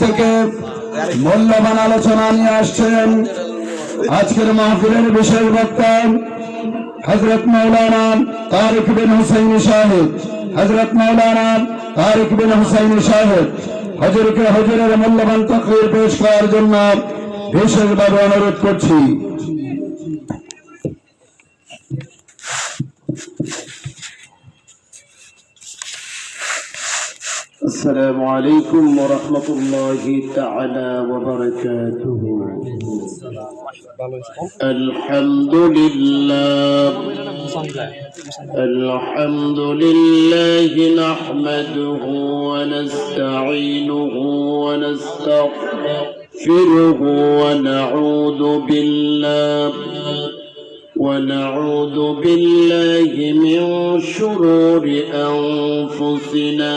থেকে মূল্যবান আলোচনা নিয়ে আসছেন আজকের মাহফিলের বিশেষ বক্তা হজরত মৌলানা তারিক বিন হুসাইন সাহেব। হজরত মৌলানা তারিক বিন হুসাইন সাহেব হজরকে হজরের মূল্যবান তকরির পেশ করার জন্য বিশেষভাবে অনুরোধ করছি। السلام عليكم ورحمة الله تعالى وبركاته. الحمد لله. الحمد لله نحمده ونستعينه ونستغفره ونعوذ بالله. ونعوذ بالله من شرور أنفسنا.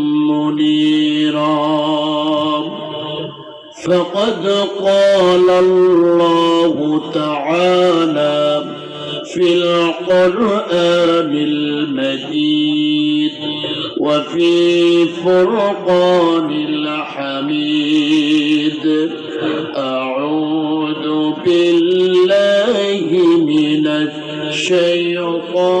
منيرا فقد قال الله تعالى في القرآن المجيد وفي فرقان الحميد أعوذ بالله من الشيطان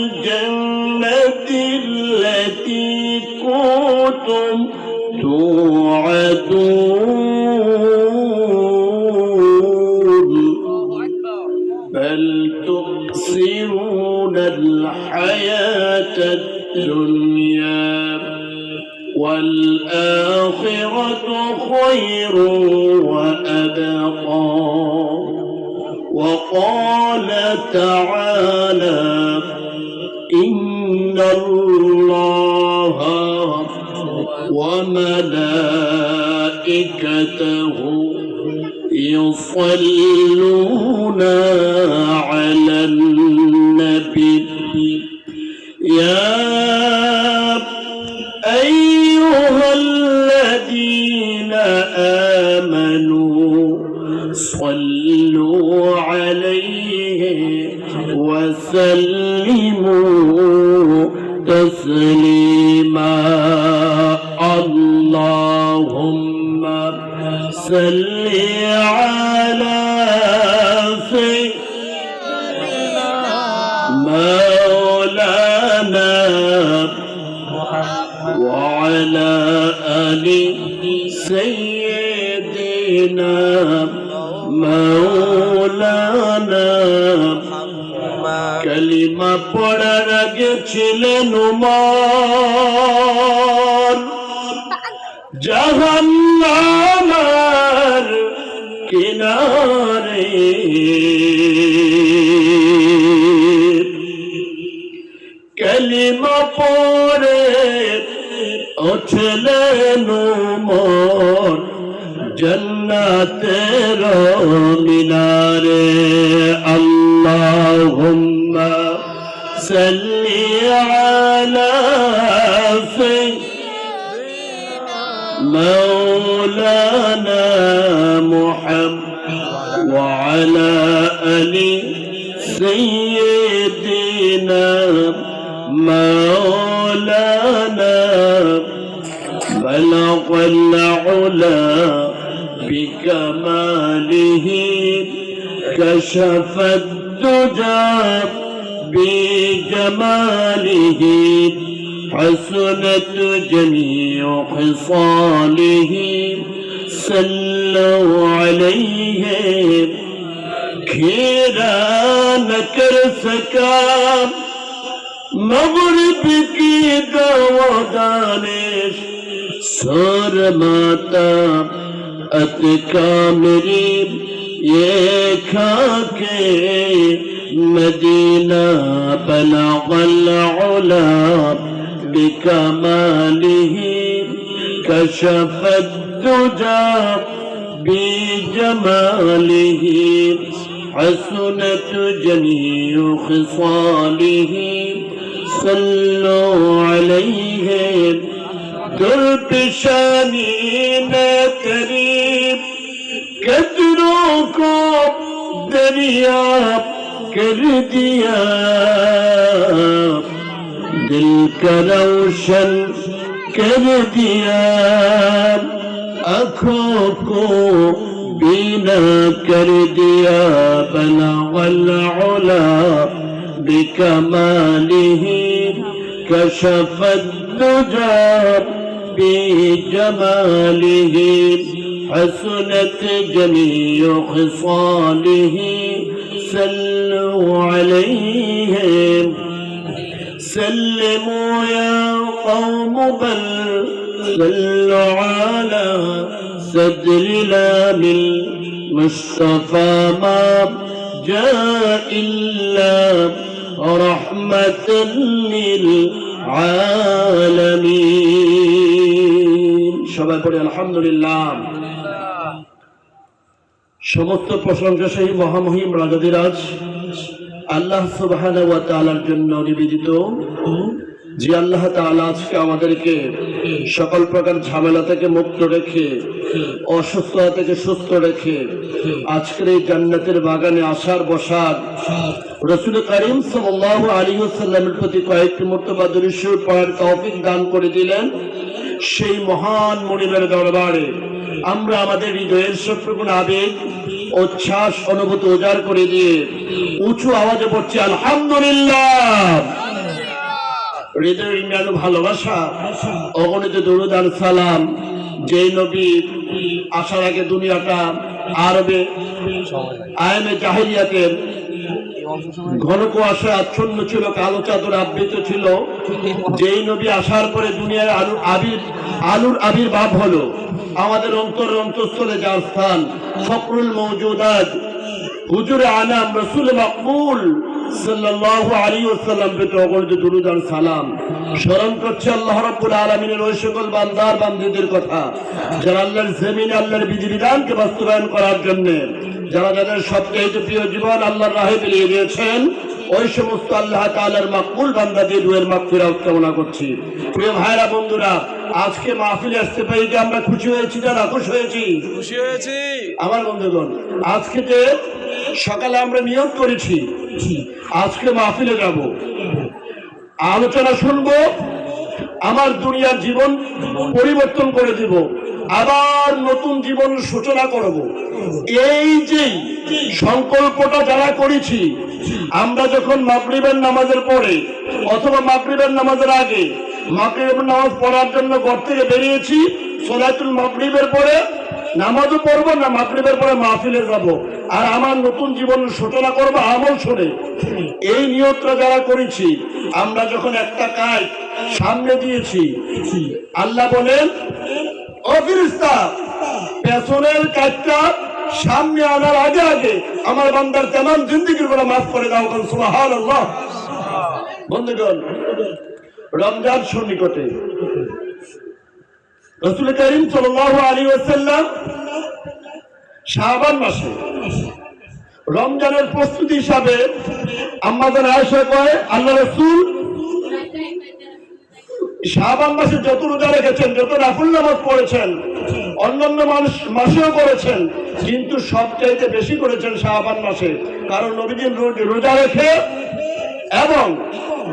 وقال تعالى إن الله وملائكته يصلون على على سيدنا مولانا وعلى آل سيدنا مولانا কালিমা পড়ার আগে ছিলেন উমর জাহান্নামার পড়ে উঠলেন উমর জন্নাতের মিনারে আল্লাহুম্মা সাল্লি আলা مولانا محمد وعلى آل سيدنا مولانا بلغ العلا بكماله كشف الدجى بجماله حسنت جميع خصاله صلوا عليه. کھیرا نہ کر مغرب کی دو دانش سور ماتا اتکا میری یہ کھا کے مدینہ بلغ العلا بكماله كشف الدجى بجماله حسنت جميع خصاله صلوا عليه دربشانی نے قریب قدروں دریا کر دیا دل کا روشن کر دیا آنکھوں کو بینا کر دیا بنا العلا بکماله كشف الدجى بجماله حسنت جميع خصاله. صلوا عليهم. سلموا يا قوم بل صلوا على صدر الإمام المصطفى ما جاء إلا رحمة للعالمين. সবাই পড়ে, আলহামদুলিল্লাহ। সমস্ত প্রশংসা সেই মহামহিম রাজাদিরাজ আল্লাহ তাআলার জন্য নিবেদিত। যে আল্লাহ আজকে আমাদেরকে সকল প্রকার ঝামেলা থেকে মুক্ত রেখে, অসুস্থতা থেকে সুস্থ রেখে, আজকের এই জান্নাতের বাগানে আসার বসার রসুল করিম সাল্লাল্লাহু আলাইহি ওয়াসাল্লামের প্রতি কয়েকটি মর্তবা দৃশ্য পড়ার তৌফিক দান করে দিলেন। সেই মহান মনিবের দরবারে আমরা আমাদের হৃদয়ের সবটুকুন আবেগ উচ্ছ্বাস অনুভূতি উজাড় করে দিয়ে উঁচু আওয়াজে পড়ছি আলহামদুলিল্লাহ। হৃদয়ের ইন্দ্রাণু ভালোবাসা অগণিত দরুদ আর সালাম যে নবী আসার আগে দুনিয়াটা আরবে আয়মে জাহিলিয়াতের ঘন কুয়াশায় আচ্ছন্ন ছিল, কালো চাদর আবৃত ছিল। যেই নবী আসার পরে দুনিয়ায় আলুর আবির, আলুর আবির্ভাব হলো। আমাদের অন্তর অন্তঃস্থলে যার স্থান ফকরুল মৌজুদাত হুজুরে আনাম রসুল মকবুল আল্লাহর বিধিবিধানকে বাস্তবায়ন করার জন্য যারা যাদের সবচেয়ে প্রিয় জীবন আল্লাহর রাহে বিলিয়ে দিয়েছেন ওই সমস্ত আল্লাহ তাআলার মাকবুল বান্দাদের রুহের মাগফিরাত কামনা করছি। প্রিয় ভাইরা বন্ধুরা আজকে মাহফিলে আসতে পারি যে আমরা খুশি হয়েছি না নাখুশ হয়েছি? খুশি হয়েছি। আমার বন্ধুগণ আজকে যে সকালে আমরা নিয়োগ করেছি আজকে মাহফিলে যাব। আলোচনা শুনব আমার দুনিয়ার জীবন পরিবর্তন করে দিব। আবার নতুন জীবন সূচনা করব। এই যে সংকল্পটা যারা করেছি, আমরা যখন মাগরিবের নামাজের পরে অথবা মাগরিবের নামাজের আগে, মাগরিবের নামাজ পড়ার জন্য ঘর থেকে বেরিয়েছি, সোলাতুল মাগরিবের পরে নামাজও পড়ব না মাগরিবের পরে মাহফিলে যাব। আর আমার নতুন জীবনের সূচনা করব, আমল শুনে। এই নিয়তটা যারা করেছি, আমরা যখন একটা কাজ সামনে দিয়েছি, আল্লাহ বলেন পেছনের কাজটা সামনে আনার আগে আগে আমার বান্দার তেমন জিন্দিগির করে মাফ করে দাও কারণ আল্লাহ বন্ধুগণ, রমজান সন্নিকটে রসুল করিম আলাইহি ওয়াসাল্লাম শাহবান মাসে রমজানের প্রস্তুতি হিসাবে আমাদের আয়সা কয়, আল্লাহ রসুল শাহবান মাসে যত রোজা রেখেছেন, যত রাফুল নামাজ পড়েছেন, অন্যান্য মানুষ মাসেও করেছেন, কিন্তু সবচাইতে বেশি করেছেন শাহবান মাসে। কারণ নবীদিন রোজা রেখে এবং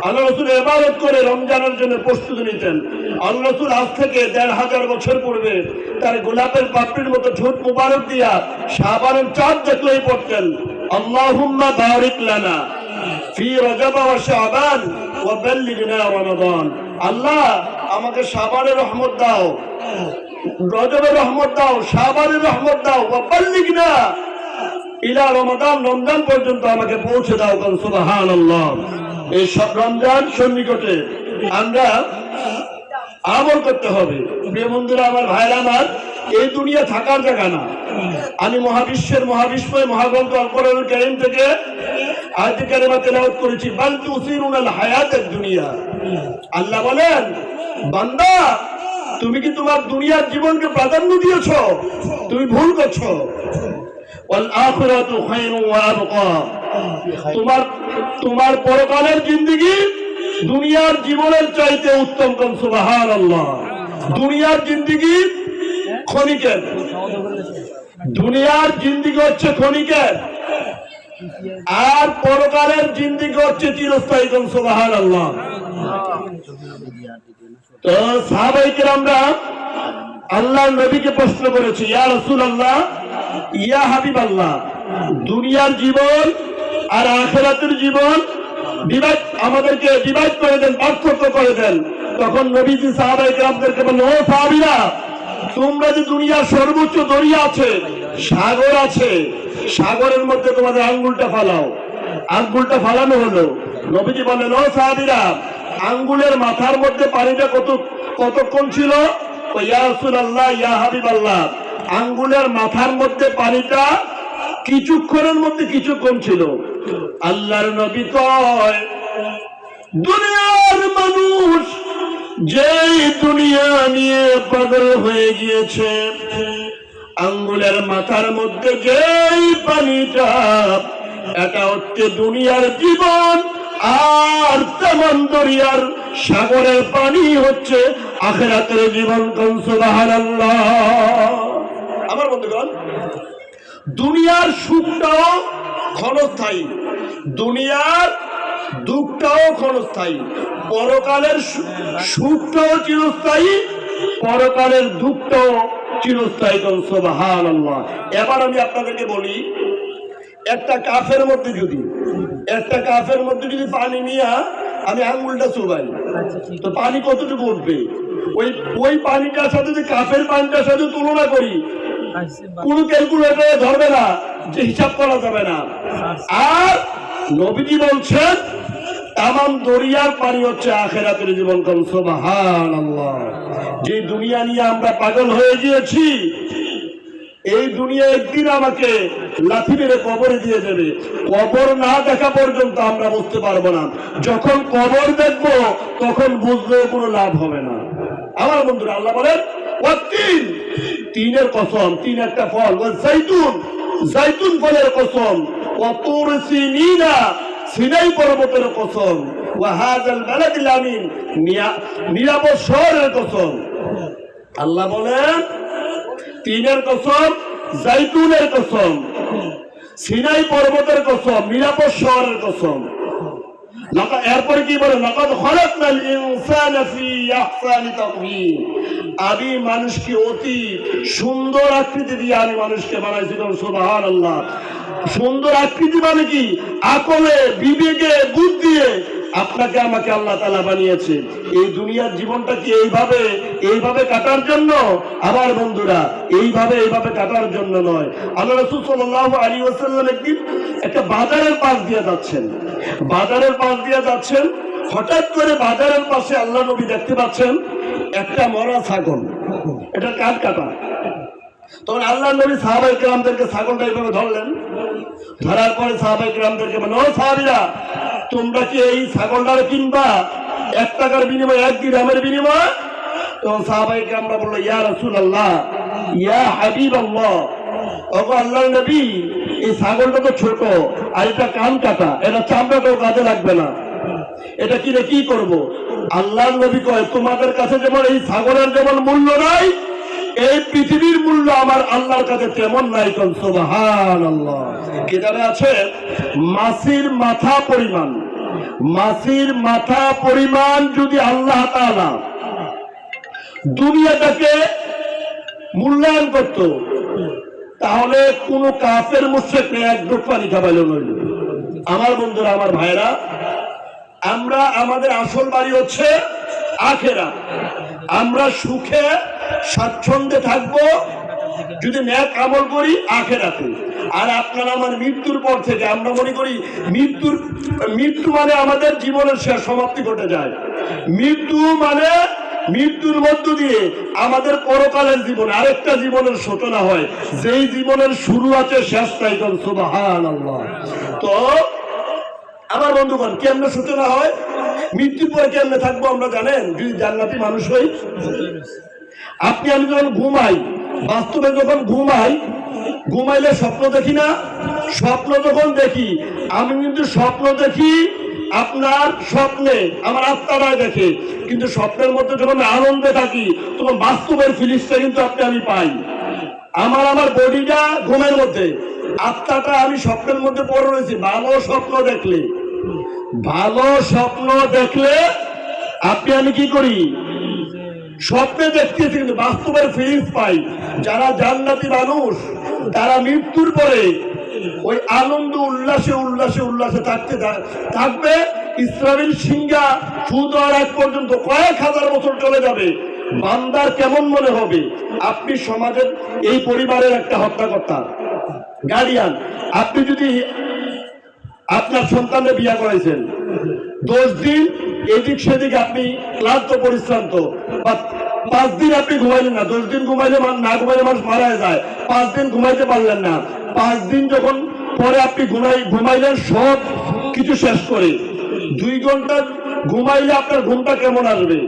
আল্লাহ রসুল এবারত করে রমজানের জন্য প্রস্তুতি নিতেন। আল্লাহ রসুল আজ থেকে দেড় হাজার বছর পূর্বে তার গোলাপের পাপড়ির মতো ঠোঁট মুবারক দিয়া শাহবানের চাঁদ দেখলেই পড়তেন, আল্লাহুম্মা বারিক লানা ফি রজব ওয়া শাবান রমাদান। আল্লাহ, আমাকে সাবারে রহমত দাও রজবের রহমত দাও সাবারে রহমত দাও, ওয়া বাল্লিগনা। ইলা রমাদান, রমজান পর্যন্ত আমাকে পৌঁছে দাও, কারণ সুবহানাল্লাহ। এই সব রমজান সন্নিকটে আমরা আমল করতে হবে। প্রিয় বন্ধুরা, আমার ভাইরা আমার এই দুনিয়া থাকার জায়গা না। আমি মহাবিশ্বের মহাবিশ্বয় মহাগ্রন্থ থেকে আয়তে কারিমা তেলাওয়াত করেছি, বাল তুসিরুনাল হায়াতের দুনিয়া। আল্লাহ বলেন, বান্দা, তুমি কি তোমার দুনিয়ার জীবনকে প্রাধান্য দিয়েছ? তুমি ভুল করছ। তোমার তোমার পরকালের জিন্দেগি দুনিয়ার জীবনের চাইতে উত্তম কম সুবাহান দুনিয়ার জিন্দেগি ক্ষণিকের। দুনিয়ার জিন্দিগি হচ্ছে ক্ষণিকের। আর পরকালের জিন্দিগি হচ্ছে চিরস্থায়ী কম সুবাহান আল্লাহ তো সাহাবাইকের আমরা আল্লাহ নবীকে প্রশ্ন করেছি, ইয়া রসুল আল্লাহ ইয়া হাবিব আল্লাহ দুনিয়ার জীবন আর আখেরাতের জীবন ডিভাইড আমাদেরকে ডিভাইড করে দেন, পার্থক্য করে দেন। তখন নবীজি সাহাবাইকে আপনাদেরকে বললেন, ও সাহাবিরা তোমরা যে দুনিয়ার সর্বোচ্চ দরিয়া আছে, সাগর আছে, সাগরের মধ্যে তোমাদের আঙ্গুলটা ফালাও। আঙ্গুলটা ফালানো হলো। নবীজি বললেন, ও সাহাবিরা, আঙ্গুলের মাথার মধ্যে পানিটা কত কতক্ষণ ছিল? ও ইয়া ইয়া হাবিবাল্লাহ, আঙ্গুলের মাথার মধ্যে পানিটা কিছুক্ষণের মধ্যে কিছুক্ষণ ছিল। আল্লাহর নবী কয়, দুনিয়ার মানুষ যেই দুনিয়া নিয়ে পাগল হয়ে গিয়েছে, আঙ্গুলের মাথার মধ্যে যেই পানিটা, এটা হচ্ছে দুনিয়ার জীবন, আর তেমন দরিয়ার সাগরের পানি হচ্ছে আখেরাতের জীবন কনসুবাহান আমার বন্ধুগণ, দুনিয়ার সুখটাও ক্ষণস্থায়ী। দুনিয়ার দুঃখটাও ক্ষণস্থায়ী। পরকালের সুখটাও চিরস্থায়ী পরকালের দুঃখটাও চিরস্থায়ী সোবাহান আল্লাহ এবার আমি আপনাদেরকে বলি একটা কাফের মধ্যে যদি একটা কাফের মধ্যে যদি পানি নিয়ে আমি আঙ্গুলটা চুবাই। তো পানি কতটুকু উঠবে? ওই ওই পানিটার সাথে যদি কাফের পানিটার সাথে তুলনা করি কোনো ক্যালকুলেটরে ধরবে না যে হিসাব করা যাবে না। আর নবীজি বলছেন তামাম দরিয়ার পানি হচ্ছে আখেরাতের জীবন কম সোবাহান যে দুনিয়া নিয়ে আমরা পাগল হয়ে গিয়েছি, এই দুনিয়া একদিন আমাকে লাথি মেরে কবরে দিয়ে দেবে। কবর না দেখা পর্যন্ত আমরা বুঝতে পারব না। যখন কবর দেখব, তখন বুঝলেও কোনো লাভ হবে না। আমার বন্ধুরা, আল্লাহ বলেন ও তিন তিনের কসম, তিন একটা ফল ও জাইতুন জাইতুন ফলের কসম ও তুর সিনিনা সিনাই পর্বতের কসম ও হাজাল বালাদিল আমিন নিরাপদ শহরের কসম। আল্লাহ বলেন, তিনের কসম, জাইতুনের কসম, সিনাই পর্বতের কসম নিরাপদ শহরের কসম। এরপরে কি বলে? ফি আমি মানুষকে অতি সুন্দর আকৃতি দিয়ে আমি মানুষকে বানাইছি সুবহানাল্লাহ। সুন্দর আকৃতি মানে কি? আকলে, বিবেকে, বুদ্ধিয়ে আপনাকে আমাকে আল্লাহ তালা বানিয়েছে। এই দুনিয়ার জীবনটা কি এইভাবে এইভাবে কাটার জন্য? আমার বন্ধুরা, এইভাবে এইভাবে কাটার জন্য নয়। আল্লাহ রসুল সাল্লাহ আলী ওসাল্লাম একদিন একটা বাজারের পাশ দিয়ে যাচ্ছেন। বাজারের পাশ দিয়ে যাচ্ছেন, হঠাৎ করে বাজারের পাশে আল্লাহ নবী দেখতে পাচ্ছেন একটা মরা ছাগল। এটা কাঠ কাটা? তখন আল্লাহ নবী সাহাবাই গ্রামদেরকে ছাগলটা এইভাবে ধরলেন। ধরার পরে সাহাবাই গ্রামদেরকে বলেন ও সাহাবিরা, তোমরা কি এই ছাগলটারে কিনবা? এক টাকার বিনিময়ে এক গ্রামের বিনিময়ে? তখন সাহাবাই গ্রামরা বলল, ইয়া রসুল আল্লাহ ইয়া হাবিব আল্লাহ ওগো আল্লাহর নবী, এই ছাগলটা তো ছোট, আর এটা কান কাটা, এটা চামড়াটাও কাজে লাগবে না। এটা কিনে কি করব? আল্লাহ নবী কয়, তোমাদের কাছে যেমন এই ছাগলের যেমন মূল্য নাই এই পৃথিবীর মূল্য আমার আল্লাহর কাছে তেমন নাই কোন সুবহান আল্লাহ কিতাবে আছে? মাসির মাথা পরিমাণ। মাসির মাথা পরিমাণ যদি আল্লাহ তাআলা দুনিয়াটাকে মূল্যায়ন করত, তাহলে কোন কাফের মুশ্রেককে এক ডোক পানি খাবাইল নইল। আমার বন্ধুরা, আমার ভাইরা আমরা আমাদের আসল বাড়ি হচ্ছে আখেরা। আমরা সুখে, স্বাচ্ছন্দ্যে থাকব। যদি ন্যাক আমল করি, আখেরাতে। আর আপনার আমার মৃত্যুর পর থেকে, আমরা মনে করি মৃত্যুর, মৃত্যু মানে আমাদের জীবনের শেষ সমাপ্তি ঘটে যায়। মৃত্যু মানে মৃত্যুর মধ্য দিয়ে আমাদের পরকালের জীবন, আরেকটা জীবনের সূচনা হয়। যেই জীবনের শুরু আছে শেষ তাই আল্লাহ তো আমার বন্ধুগণ, কেমনে সূচনা হয়? মৃত্যুর পরে কেমনে থাকব আমরা জানেন? যদি জান্নাতি মানুষ হই, আপনি, আমি যখন ঘুমাই, বাস্তবে যখন ঘুমাই, ঘুমাইলে স্বপ্ন দেখি না? স্বপ্ন যখন দেখি, আমি কিন্তু স্বপ্ন দেখি আপনার স্বপ্নে, আমার আত্মারায় দেখে। কিন্তু স্বপ্নের মধ্যে যখন আনন্দে থাকি, তখন বাস্তবের ফিলিংসটা কিন্তু আপনি, আমি পাই। আমার আমার বডিটা ঘুমের মধ্যে। আত্মাটা আমি স্বপ্নের মধ্যে পড়ে রয়েছি, ভালো স্বপ্ন দেখলে। ভালো স্বপ্ন দেখলে আপনি আমি কি করি? স্বপ্নে দেখতেছি কিন্তু বাস্তবের ফিলিংস পাই। যারা জান্নাতি মানুষ, তারা মৃত্যুর পরে ওই আনন্দ, উল্লাসে উল্লাসে উল্লাসে থাকতে থাকবে। ইসরায়েল সিংহা সুদ হওয়ার এক পর্যন্ত কয়েক হাজার বছর চলে যাবে। বান্দার কেমন মনে হবে? আপনি সমাজের এই পরিবারের একটা হত্যাকর্তা গার্ডিয়ান আপনি যদি আপনার সন্তানের বিয়া করাইছেন। দশ দিন এদিক সেদিক আপনি ক্লান্ত, পরিশ্রান্ত। পাঁচ দিন আপনি ঘুমাইলেন না। দশ দিন ঘুমাইলে না ঘুমাইলে মানুষ মারা যায়। পাঁচ দিন ঘুমাইতে পারলেন না। পাঁচ দিন যখন পরে আপনি ঘুমাই ঘুমাইলেন, সব কিছু শেষ করে। দুই ঘণ্টা ঘুমাইলে আপনার ঘুমটা কেমন আসবে?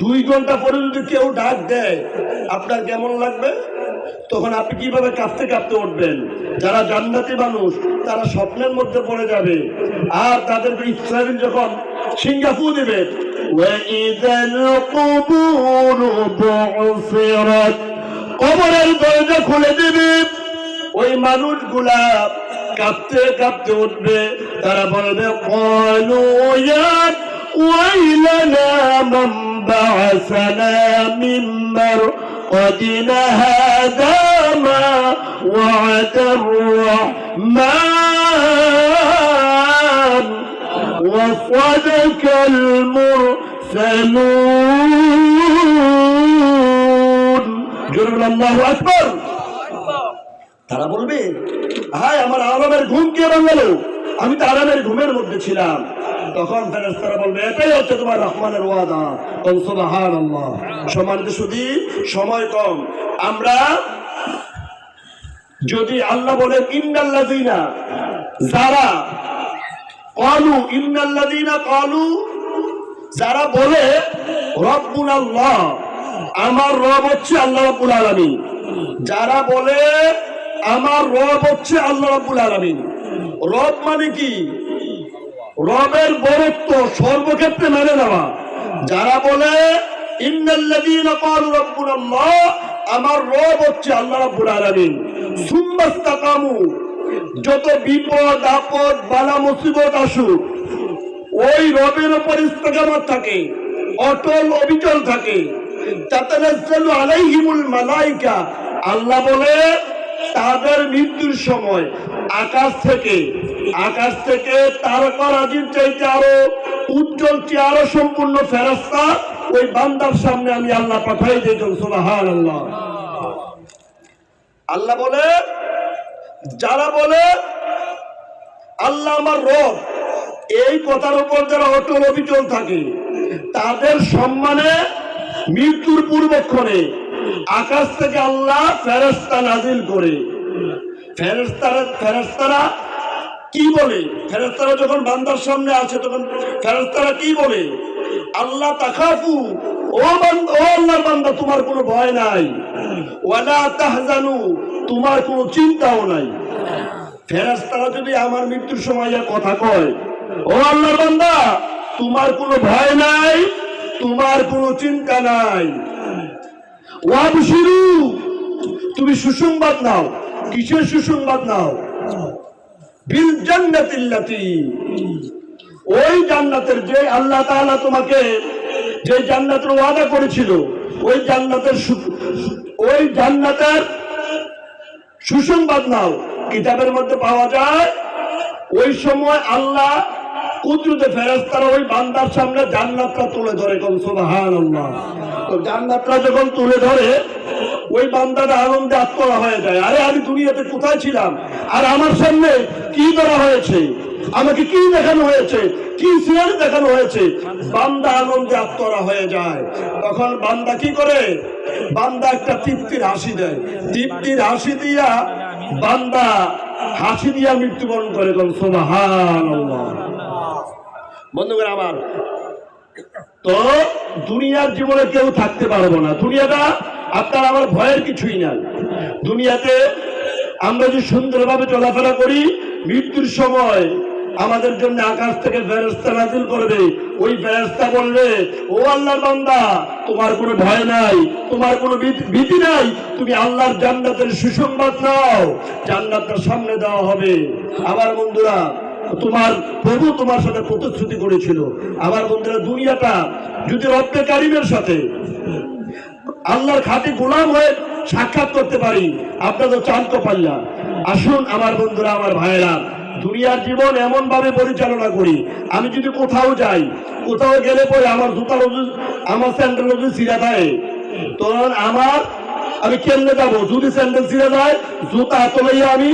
দুই ঘণ্টা পরে যদি কেউ ডাক দেয়, আপনার কেমন লাগবে? তখন আপনি কিভাবে কাঁপতে কাঁপতে উঠবেন যারা জান্নাতি মানুষ তারা স্বপ্নের মধ্যে পড়ে যাবে আর তাদেরকে ইসরায়েল যখন সিঙ্গাপুর দেবে وَإِذَا الْقُبُورُ بُعْثِرَتْ কবরের দরজা খুলে দেবে ওই মানুষগুলা কাঁপতে কাঁপতে উঠবে তারা বলবে কলু ইয়া ওয়াইলানা মান বা'াসানা মিন মারqadina হাদা মা ওয়া'ada الرحمن وصدق المرسلون جرب الله أكبر তারা বলবে হায় আমার আরামের ঘুম কে ভাঙালো আমি তো আরামের ঘুমের মধ্যে ছিলাম তখন ফেরেশতারা বলবে, এটাই হচ্ছে তোমার রহমানের ওয়াদা। কোন সুবহানাল্লাহ। সম্মানিত শুধু সময় কম। আমরা যদি আল্লাহ বলেন, ইন্নাল্লাযিনা যারা কলু ইন্নাল্লাযিনা কলু যারা বলে রব্বুন আল্লাহ আমার রব হচ্ছে আল্লাহ রাব্বুল আলামিন। যারা বলে, আমার রব হচ্ছে আল্লাহ রাব্বুল আলামিন। রব মানে কি? রবের বরত্ব সর্বক্ষেত্রে মেনে নেওয়া। যারা বলে আমার রব হচ্ছে আল্লাহ রাব্বুল আলামিন। যত বিপদ, আপদ, বালা, মুসিবত আসুক, ওই রবের উপর ইস্তেকামত থাকে, অটল, অবিচল থাকে। আল্লাহ বলে, তাদের মৃত্যুর সময় আকাশ থেকে আকাশ থেকে তারকা রাজির চাইতে আরও উজ্জ্বল চেয়ে আরও সম্পূর্ণ ফেরস্তা ওই বান্দার সামনে আমি আল্লাহ পাঠাই দিয়েছেন সুবহান আল্লাহ আল্লাহ বলে, যারা বলে, আল্লাহ আমার রব, এই কথার উপর যারা অটল অবিচল থাকে, তাদের সম্মানে মৃত্যুর পূর্বক্ষণে আকাশ থেকে আল্লাহ ফেরেস্তা নাজিল করে। ফেরেস্তারা ফেরেস্তারা কি বলে? ফেরেস্তারা যখন বান্দার সামনে আছে, তখন ফেরেস্তারা কি বলে? আল্লাহ তাকাফু ও ও আল্লাহর বান্দা, তোমার কোনো ভয় নাই। ওয়ালা তাহজানু, তোমার কোনো চিন্তাও নাই। ফেরেশতারা যদি আমার মৃত্যুর সময় যা কথা কয়, ও আল্লাহর বান্দা, তোমার কোনো ভয় নাই, তোমার কোনো চিন্তা নাই। ওয়াবশিরু, তুমি সুসংবাদ নাও। কিসের সুসংবাদ নাও? ওই জান্নাতের যে আল্লাহ তোমাকে যে জান্নাতের ওয়াদা করেছিল, ওই জান্নাতের ওই জান্নাতের সুসংবাদ নাও। কিতাবের মধ্যে পাওয়া যায়, ওই সময় আল্লাহ কুদরতে ফেরেশতারা ওই বান্দার সামনে জান্নাতটা তুলে ধরে, কোন সুবহানাল্লাহ। তো জান্নাতটা যখন তুলে ধরে ওই বান্দাটা আনন্দে আত্মরা হয়ে যায়। আরে, আমি দুনিয়াতে কোথায় ছিলাম? আর আমার সামনে কি ধরা হয়েছে? আমাকে কি দেখানো হয়েছে? কি সিয়ার দেখানো হয়েছে? বান্দা আনন্দে আত্মরা হয়ে যায়। তখন বান্দা কি করে? বান্দা একটা তৃপ্তির হাসি দেয়। তৃপ্তির হাসি দিয়া বান্দা হাসি দিয়া মৃত্যুবরণ করে কোন সুবহানাল্লাহ। বন্ধুগণ আমার, তো দুনিয়ার জীবনে কেউ থাকতে পারব না। দুনিয়াটা আপনার আমার ভয়ের কিছুই নাই। দুনিয়াতে আমরা যে সুন্দরভাবে চলাফেরা করি, মৃত্যুর সময় আমাদের জন্য আকাশ থেকে ফেরেস্তা নাজিল করবে। ওই ফেরেস্তা বলবে, ও আল্লাহর বান্দা, তোমার কোনো ভয় নাই, তোমার কোনো ভীতি- নাই, তুমি আল্লাহর জান্নাতের সুসংবাদ নাও, জান্নাতটা সামনে দেওয়া হবে। আবার বন্ধুরা, তোমার প্রভু তোমার সাথে প্রতিশ্রুতি করেছিল। আমার বন্ধুরা, দুনিয়াটা যদি রব্বে কারিমের সাথে আল্লাহর খাতে গোলাম হয়ে সাক্ষাৎ করতে পারি। আপনারা তো চান তো পাল্লা। আসুন আমার বন্ধুরা, আমার ভাইয়েরা, দুনিয়ার জীবন এমন ভাবে পরিচালনা করি। আমি যদি কোথাও যাই, কোথাও গেলে পরে আমার জুতা রোজু আমার স্যান্ডেল রোজু সিরা দেয় তখন আমার, আমি কেমনে যাব? যদি স্যান্ডেল ছিঁড়ে যায়, জুতা হাতে লইয়া আমি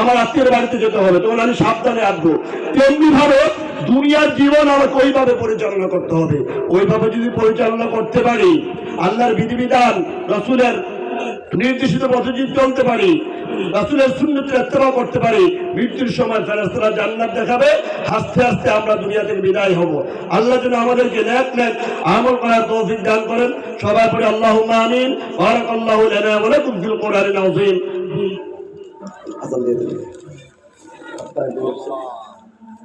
আমার আত্মীয়ের বাড়িতে যেতে হবে। তখন আমি সাবধানে আসব। তেমনি ভাবে দুনিয়ার জীবন আমাকে ওইভাবে পরিচালনা করতে হবে? ওইভাবে যদি পরিচালনা করতে পারি, আল্লাহর বিধিবিধান, রসুলের নির্দেশিত পথে যদি চলতে পারি, রাসুলের সুন্নতির ইত্তেবা করতে পারি, মৃত্যুর সময় ফেরেস্তারা জান্নাত দেখাবে, হাসতে হাসতে আমরা দুনিয়া থেকে বিদায় হব। আল্লাহ যেন আমাদেরকে ন্যাক ন্যাক আমল করার তৌফিক দান করেন। সবাই পরে আল্লাহ আমিন। বারাকাল্লাহু লানা